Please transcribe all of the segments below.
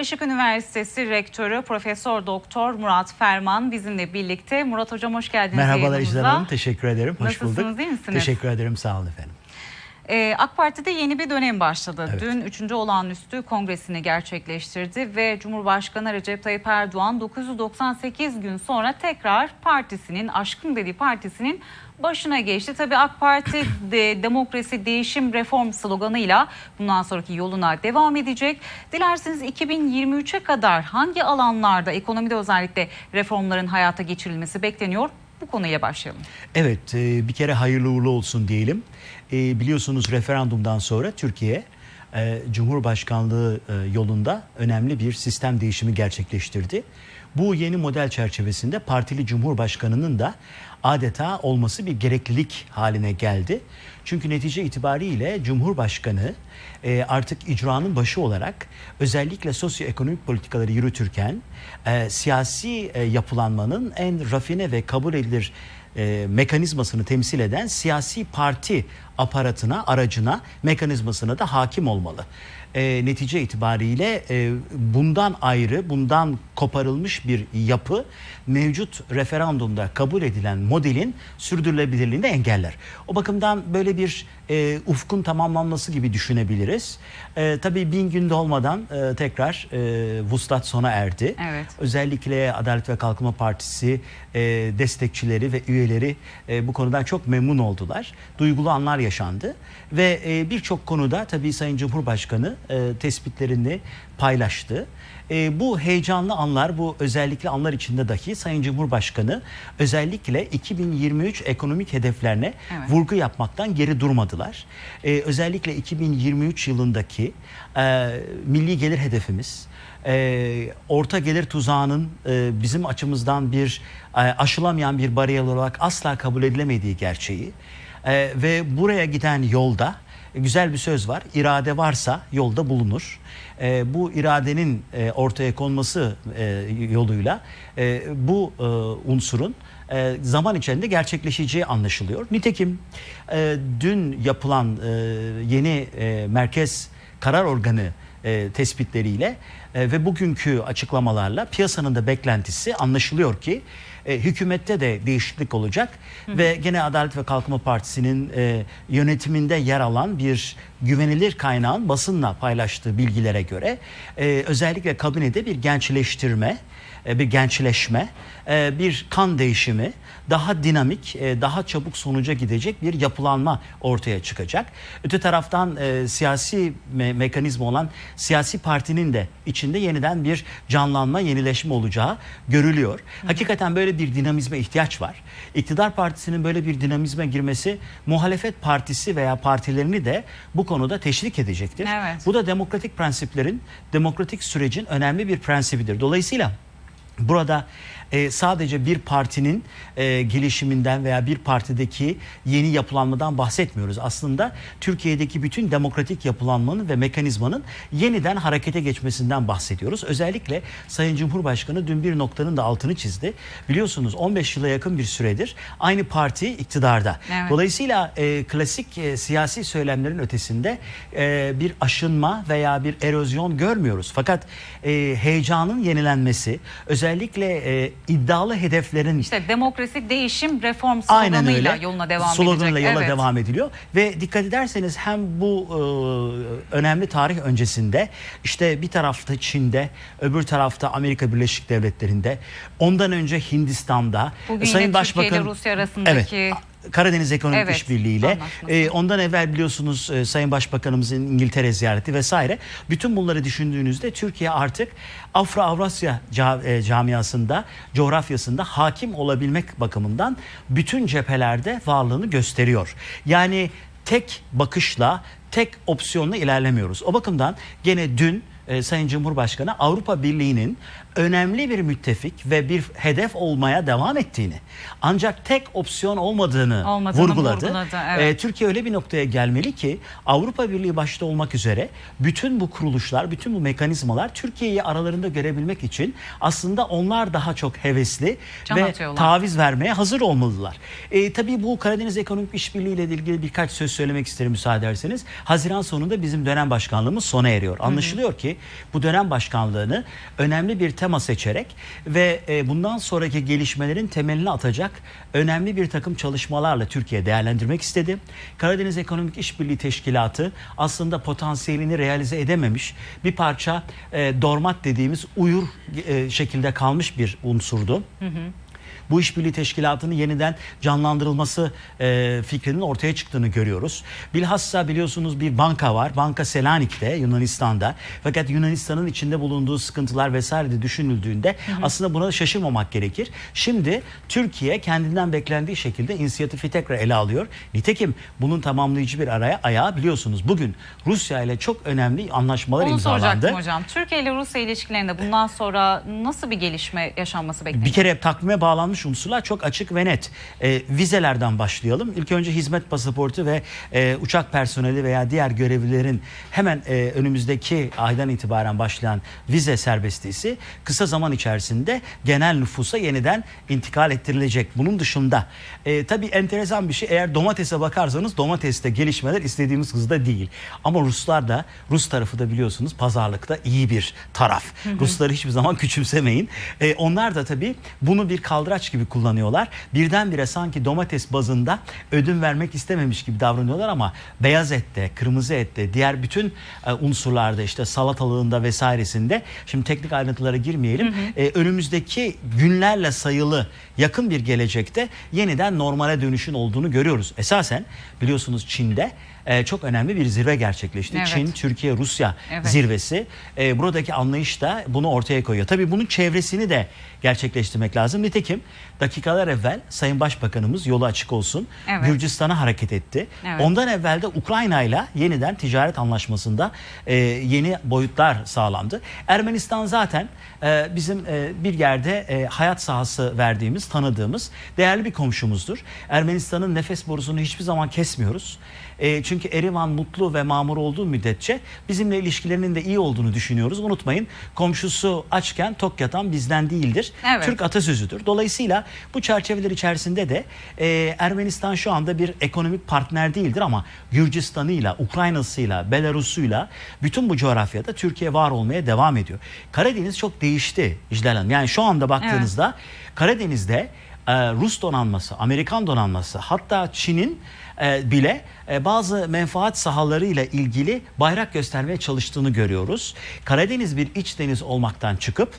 Işık Üniversitesi Rektörü Profesör Doktor Murat Ferman bizimle birlikte. Murat Hocam hoş geldiniz Merhabalar. İcdar Hanım. Teşekkür ederim. Hoş Nasılsınız, bulduk. iyi misiniz? Teşekkür ederim. Sağ olun efendim. Ee, AK Parti'de yeni bir dönem başladı. Evet. Dün 3. olağanüstü kongresini gerçekleştirdi ve Cumhurbaşkanı Recep Tayyip Erdoğan 998 gün sonra tekrar partisinin, aşkın dediği partisinin başına geçti. Tabii AK Parti de demokrasi, değişim, reform sloganıyla bundan sonraki yoluna devam edecek. Dilerseniz 2023'e kadar hangi alanlarda ekonomide özellikle reformların hayata geçirilmesi bekleniyor? Bu konuya başlayalım. Evet, e, bir kere hayırlı uğurlu olsun diyelim. E, Biliyorsunuz referandumdan sonra Türkiye e, Cumhurbaşkanlığı yolunda önemli bir sistem değişimi gerçekleştirdi. Bu yeni model çerçevesinde partili cumhurbaşkanının da adeta olması bir gereklilik haline geldi. Çünkü netice itibariyle Cumhurbaşkanı e, artık icranın başı olarak özellikle sosyoekonomik politikaları yürütürken e, siyasi e, yapılanmanın en rafine ve kabul edilir mekanizmasını temsil eden siyasi parti aparatına, aracına, mekanizmasına da hakim olmalı. E, netice itibariyle e, bundan ayrı, bundan koparılmış bir yapı mevcut referandumda kabul edilen modelin sürdürülebilirliğini engeller. O bakımdan böyle bir e, ufkun tamamlanması gibi düşünebiliriz. E, tabii bin günde olmadan e, tekrar e, vuslat sona erdi. Evet. Özellikle Adalet ve Kalkınma Partisi e, destekçileri ve üyeleri e, bu konudan çok memnun oldular. Duygulu anlar yaşandı ve e, birçok konuda tabii Sayın Cumhurbaşkanı e, tespitlerini paylaştı. E, bu heyecanlı anlar, bu özellikle anlar içinde dahi Sayın Cumhurbaşkanı özellikle 2023 ekonomik hedeflerine Evet. vurgu yapmaktan geri durmadılar. E, özellikle 2023 yılındaki e, milli gelir hedefimiz, e, orta gelir tuzağının e, bizim açımızdan bir e, aşılamayan bir bariyer olarak asla kabul edilemediği gerçeği E, ve buraya giden yolda güzel bir söz var. İrade varsa yolda bulunur. E, bu iradenin e, ortaya konması e, yoluyla e, bu e, unsurun e, zaman içinde gerçekleşeceği anlaşılıyor. Nitekim e, dün yapılan e, yeni e, merkez karar organı e, tespitleriyle e, ve bugünkü açıklamalarla piyasanın da beklentisi anlaşılıyor ki e, hükümette de değişiklik olacak ve gene Adalet ve Kalkınma Partisi'nin e, yönetiminde yer alan bir güvenilir kaynağın basınla paylaştığı bilgilere göre e, özellikle kabinede bir gençleştirme e, bir gençleşme, e, bir kan değişimi, daha dinamik, daha çabuk sonuca gidecek bir yapılanma ortaya çıkacak. Öte taraftan siyasi me- mekanizma olan siyasi partinin de içinde yeniden bir canlanma, yenileşme olacağı görülüyor. Hakikaten böyle bir dinamizme ihtiyaç var. İktidar partisinin böyle bir dinamizme girmesi muhalefet partisi veya partilerini de bu konuda teşvik edecektir. Evet. Bu da demokratik prensiplerin, demokratik sürecin önemli bir prensibidir. Dolayısıyla Burada e, sadece bir partinin e, gelişiminden veya bir partideki yeni yapılanmadan bahsetmiyoruz. Aslında Türkiye'deki bütün demokratik yapılanmanın ve mekanizmanın yeniden harekete geçmesinden bahsediyoruz. Özellikle Sayın Cumhurbaşkanı dün bir noktanın da altını çizdi. Biliyorsunuz 15 yıla yakın bir süredir aynı parti iktidarda. Evet. Dolayısıyla e, klasik e, siyasi söylemlerin ötesinde e, bir aşınma veya bir erozyon görmüyoruz. Fakat e, heyecanın yenilenmesi, özellikle e, iddialı hedeflerin İşte demokrasi, değişim, reform sloganıyla yoluna devam Sloganıyla edecek. yola Evet. devam ediliyor ve dikkat ederseniz hem bu e, önemli tarih öncesinde işte bir tarafta Çin'de, öbür tarafta Amerika Birleşik Devletleri'nde, ondan önce Hindistan'da Bugün e, yine Türkiye ile Rusya arasındaki- Evet. Karadeniz Ekonomik Evet, İşbirliği'yle anlaşması. e, ondan evvel biliyorsunuz e, Sayın Başbakanımızın İngiltere ziyareti vesaire bütün bunları düşündüğünüzde Türkiye artık Afro-Avrasya ca- e, camiasında coğrafyasında hakim olabilmek bakımından bütün cephelerde varlığını gösteriyor. Yani tek bakışla tek opsiyonla ilerlemiyoruz. O bakımdan gene dün e, Sayın Cumhurbaşkanı Avrupa Birliği'nin önemli bir müttefik ve bir hedef olmaya devam ettiğini ancak tek opsiyon olmadığını, Olmadığını vurguladı. vurguladı, evet. E, Türkiye öyle bir noktaya gelmeli ki Avrupa Birliği başta olmak üzere bütün bu kuruluşlar, bütün bu mekanizmalar Türkiye'yi aralarında görebilmek için aslında onlar daha çok hevesli Can ve atıyorlar. taviz vermeye hazır olmalılar. E, tabii bu Karadeniz Ekonomik İşbirliği ile ilgili birkaç söz söylemek isterim müsaade ederseniz. Haziran sonunda bizim dönem başkanlığımız sona eriyor. Anlaşılıyor ki bu dönem başkanlığını önemli bir tema seçerek ve e, bundan sonraki gelişmelerin temelini atacak önemli bir takım çalışmalarla Türkiye değerlendirmek istedi. Karadeniz Ekonomik İşbirliği Teşkilatı aslında potansiyelini realize edememiş bir parça e, dormat dediğimiz uyur e, şekilde kalmış bir unsurdu. Bu işbirliği teşkilatının yeniden canlandırılması e, fikrinin ortaya çıktığını görüyoruz. Bilhassa biliyorsunuz bir banka var. Banka Selanik'te Yunanistan'da. Fakat Yunanistan'ın içinde bulunduğu sıkıntılar vesaire de düşünüldüğünde aslında buna şaşırmamak gerekir. Şimdi Türkiye kendinden beklendiği şekilde inisiyatifi tekrar ele alıyor. Nitekim bunun tamamlayıcı bir araya ayağı biliyorsunuz. Bugün Rusya ile çok önemli anlaşmalar Onu imzalandı. soracaktım hocam. Türkiye ile Rusya ilişkilerinde bundan sonra nasıl bir gelişme yaşanması bekleniyor? Bir kere takvime bağlanmış unsurlar çok açık ve net. Ee, vizelerden başlayalım. İlk önce hizmet pasaportu ve e, uçak personeli veya diğer görevlilerin hemen e, önümüzdeki aydan itibaren başlayan vize serbestisi kısa zaman içerisinde genel nüfusa yeniden intikal ettirilecek. Bunun dışında e, tabii enteresan bir şey eğer domatese bakarsanız domateste gelişmeler istediğimiz hızda değil. Ama Ruslar da Rus tarafı da biliyorsunuz pazarlıkta iyi bir taraf. Rusları hiçbir zaman küçümsemeyin. E, onlar da tabii bunu bir kaldıraç gibi kullanıyorlar. Birdenbire sanki domates bazında ödün vermek istememiş gibi davranıyorlar ama beyaz ette, kırmızı ette, diğer bütün e, unsurlarda işte salatalığında vesairesinde şimdi teknik ayrıntılara girmeyelim. E, önümüzdeki günlerle sayılı yakın bir gelecekte yeniden normale dönüşün olduğunu görüyoruz. Esasen biliyorsunuz Çin'de e, çok önemli bir zirve gerçekleşti. Evet. Çin, Türkiye, Rusya Evet. zirvesi. E, buradaki anlayış da bunu ortaya koyuyor. Tabii bunun çevresini de gerçekleştirmek lazım. Nitekim dakikalar evvel Sayın Başbakanımız yolu açık olsun Evet. Gürcistan'a hareket etti. Evet. Ondan evvel de Ukrayna ile yeniden ticaret anlaşmasında e, yeni boyutlar sağlandı. Ermenistan zaten e, bizim e, bir yerde e, hayat sahası verdiğimiz, tanıdığımız değerli bir komşumuzdur. Ermenistan'ın nefes borusunu hiçbir zaman kesmiyoruz. E, çünkü Erivan mutlu ve mamur olduğu müddetçe bizimle ilişkilerinin de iyi olduğunu düşünüyoruz. Unutmayın komşusu açken tok yatan bizden değildir. Evet. Türk atasözüdür. Dolayısıyla bu çerçeveler içerisinde de e, Ermenistan şu anda bir ekonomik partner değildir ama Gürcistan'ıyla, Ukrayna'sıyla, Belarus'uyla bütün bu coğrafyada Türkiye var olmaya devam ediyor. Karadeniz çok değişti İclal Hanım. Yani şu anda baktığınızda Karadeniz'de e, Rus donanması, Amerikan donanması hatta Çin'in e, bile e, bazı menfaat sahalarıyla ilgili bayrak göstermeye çalıştığını görüyoruz. Karadeniz bir iç deniz olmaktan çıkıp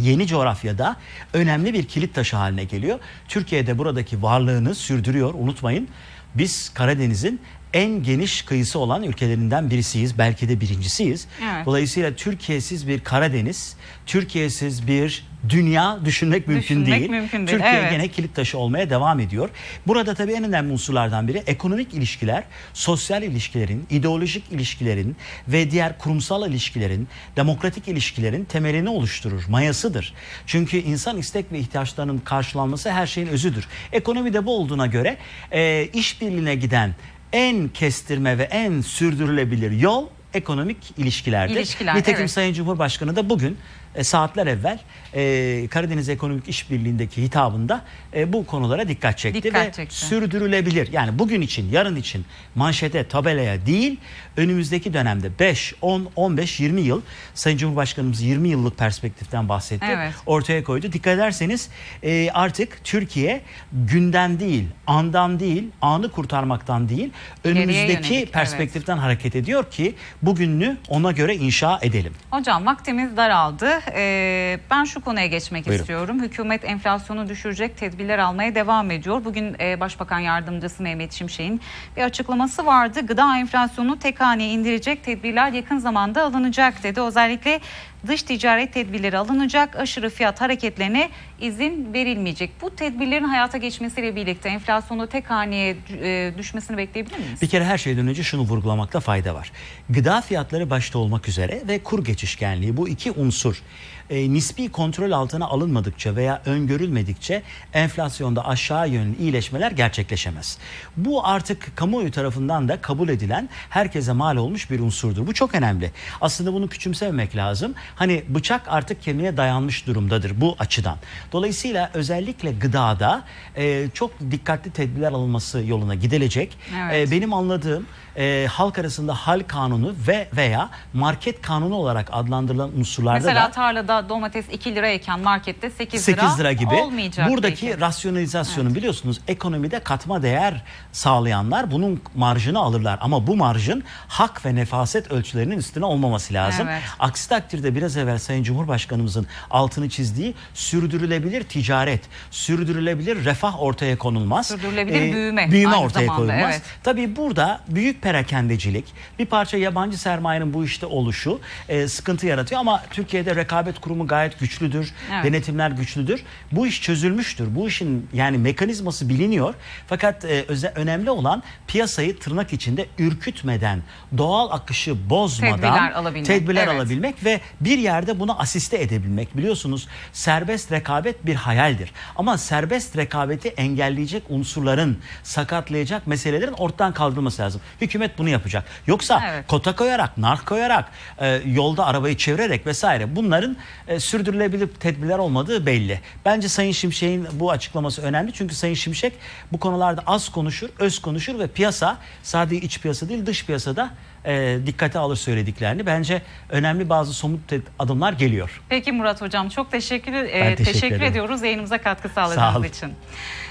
yeni coğrafyada önemli bir kilit taşı haline geliyor. Türkiye'de buradaki varlığını sürdürüyor. Unutmayın biz Karadeniz'in en geniş kıyısı olan ülkelerinden birisiyiz. Belki de birincisiyiz. Evet. Dolayısıyla Türkiye'siz bir Karadeniz, Türkiye'siz bir dünya düşünmek mümkün Düşünmek değil. mümkün değil, Türkiye evet. gene kilit taşı olmaya devam ediyor. Burada tabii en önemli unsurlardan biri ekonomik ilişkiler, sosyal ilişkilerin, ideolojik ilişkilerin ve diğer kurumsal ilişkilerin, demokratik ilişkilerin temelini oluşturur, mayasıdır. Çünkü insan istek ve ihtiyaçlarının karşılanması her şeyin özüdür. Ekonomi de bu olduğuna göre e, işbirliğine giden en kestirme ve en sürdürülebilir yol ekonomik ilişkilerdir. İlişkiler, Nitekim evet. Sayın Cumhurbaşkanı da bugün e, saatler evvel e, Karadeniz Ekonomik İşbirliği'ndeki hitabında e, bu konulara dikkat çekti Dikkat ve çekti. sürdürülebilir. Yani bugün için, yarın için manşete, tabelaya değil, önümüzdeki dönemde 5, 10, 15, 20 yıl Sayın Cumhurbaşkanımız 20 yıllık perspektiften bahsetti. Evet. Ortaya koydu. Dikkat ederseniz e, artık Türkiye günden değil, andan değil, anı kurtarmaktan değil, önümüzdeki yönelik, perspektiften hareket ediyor ki bugününü ona göre inşa edelim. Hocam vaktimiz daraldı. Ee, ben şu konuya geçmek Buyurun. istiyorum. Hükümet enflasyonu düşürecek tedbirler almaya devam ediyor. Bugün e, Başbakan Yardımcısı Mehmet Şimşek'in bir açıklaması vardı. Gıda enflasyonu tek haneye indirecek tedbirler yakın zamanda alınacak dedi. Özellikle dış ticaret tedbirleri alınacak, aşırı fiyat hareketlerine izin verilmeyecek. Bu tedbirlerin hayata geçmesiyle birlikte enflasyonu tek haneye e, düşmesini bekleyebilir miyiz? Bir kere her şeyden önce şunu vurgulamakta fayda var. Gıda fiyatları başta olmak üzere ve kur geçişkenliği bu iki unsur e, nispi kontrol altına alınmadıkça veya öngörülmedikçe enflasyonda aşağı yönlü iyileşmeler gerçekleşemez. Bu artık kamuoyu tarafından da kabul edilen herkese mal olmuş bir unsurdur. Bu çok önemli. Aslında bunu küçümsememek lazım. Hani bıçak artık kemiğe dayanmış durumdadır bu açıdan. Dolayısıyla özellikle gıdada e, çok dikkatli tedbirler alınması yoluna gidilecek. Evet. E, benim anladığım e, halk arasında hal kanunu ve veya market kanunu olarak adlandırılan unsurlarda Mesela da tarlada domates 2 lirayken markette 8 lira, 8 lira gibi olmayacak. buradaki belki. rasyonalizasyonu biliyorsunuz ekonomide katma değer sağlayanlar bunun marjını alırlar ama bu marjın hak ve nefaset ölçülerinin üstüne olmaması lazım. Evet. Aksi takdirde biraz evvel Sayın Cumhurbaşkanımızın altını çizdiği sürdürülebilir ticaret, sürdürülebilir refah ortaya konulmaz. Sürdürülebilir büyüme Büyüme aynı ortaya zamanda, konulmaz. evet. Tabii burada büyük perakendecilik, bir parça yabancı sermayenin bu işte oluşu e, sıkıntı yaratıyor ama Türkiye'de rekabet kurumu gayet güçlüdür. Evet. Denetimler güçlüdür. Bu iş çözülmüştür. Bu işin yani mekanizması biliniyor. Fakat e, öze- önemli olan piyasayı tırnak içinde ürkütmeden, doğal akışı bozmadan Tedbirler alabilmek, tedbirler evet. alabilmek ve bir yerde bunu asiste edebilmek. Biliyorsunuz serbest rekabet bir hayaldir. Ama serbest rekabeti engelleyecek unsurların, sakatlayacak meselelerin ortadan kaldırılması lazım. Hükümet bunu yapacak. Yoksa Evet. kota koyarak, nark koyarak, e, yolda arabayı çevirerek vesaire bunların e, sürdürülebilir tedbirler olmadığı belli. Bence Sayın Şimşek'in bu açıklaması önemli. Çünkü Sayın Şimşek bu konularda az konuşur, öz konuşur ve piyasa sadece iç piyasa değil dış piyasada e, dikkate alır söylediklerini. Bence önemli bazı somut adımlar geliyor. Peki Murat Hocam çok teşekkür, e, teşekkür teşekkür, ederim. ediyoruz yayınımıza katkı Sağ sağladığınız olun. için.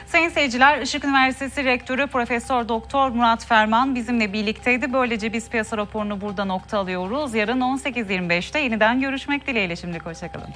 Sayın seyirciler Işık Üniversitesi Rektörü Profesör Doktor Murat Ferman bizimle birlikteydi. Böylece biz piyasa raporunu burada nokta alıyoruz. Yarın 18.25'te yeniden görüşmek dileğiyle şimdilik hoşçakalın.